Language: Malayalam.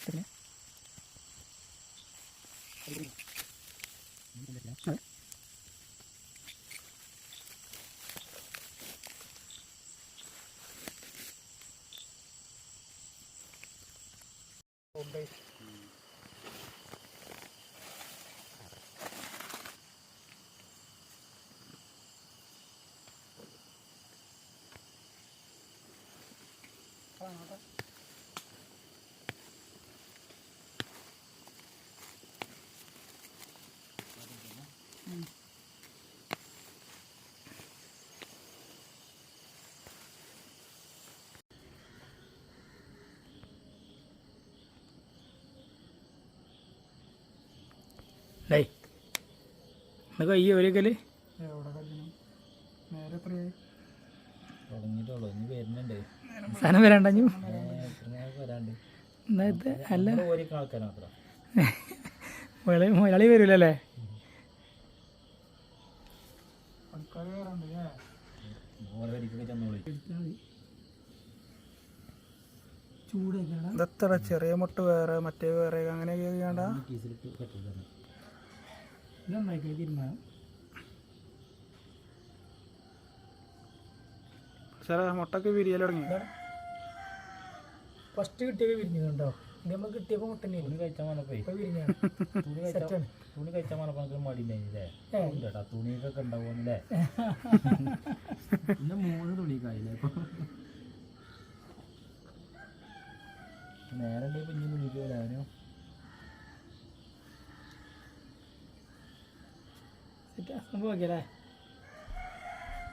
പിന്നെ ഡേ ഇന്ന് കയ്യോ ഒരിക്കൽ എവിടെ കല്യാണം നേരെ എത്രയായി തുടങ്ങിയിട്ടുള്ളൂ ഇനി വരുന്നുണ്ട് സാധനം വരാണ്ടഞ്ഞു എത്ര വരാണ്ട് ഒരു കൽ സാധനം ആൾക്കാർ മാത്രം മുതലാളി മുതലാളി വരൂലല്ലേ? ഇതെത്ര ചെറിയ മുട്ട് വേറെ മറ്റേ വേറെ അങ്ങനെയൊക്കെ ചെയ്യണ്ട? കെട്ടിട്ടാണ് ഇതെന്തായി തീരുമാനം ചില മുട്ടൊക്കെ വിരിയൽ തുടങ്ങി. ഫസ്റ്റ് കിട്ടിയൊക്കെ വിരിഞ്ഞു കണ്ടോ? ഇത് നമ്മൾ കിട്ടിയപ്പോൾ മുട്ടന്നെ തുണി കഴിച്ചാൽ വന്നപ്പോ ഇപ്പൊ വിരിഞ്ഞ തുണി കഴിച്ചാൽ തുണി കഴിച്ചാൽ വന്നപ്പോ നമുക്ക് മടി ഉണ്ടായില്ലേ? തുണിയൊക്കെ ഉണ്ടാവുമല്ലേ പിന്നെ മൂന്ന് തുണിക്കായില്ലേ ഇപ്പൊ? നേരെ ഉണ്ടെങ്കിൽ പിന്നെ തുണിക്ക് വരാനോ वगैरह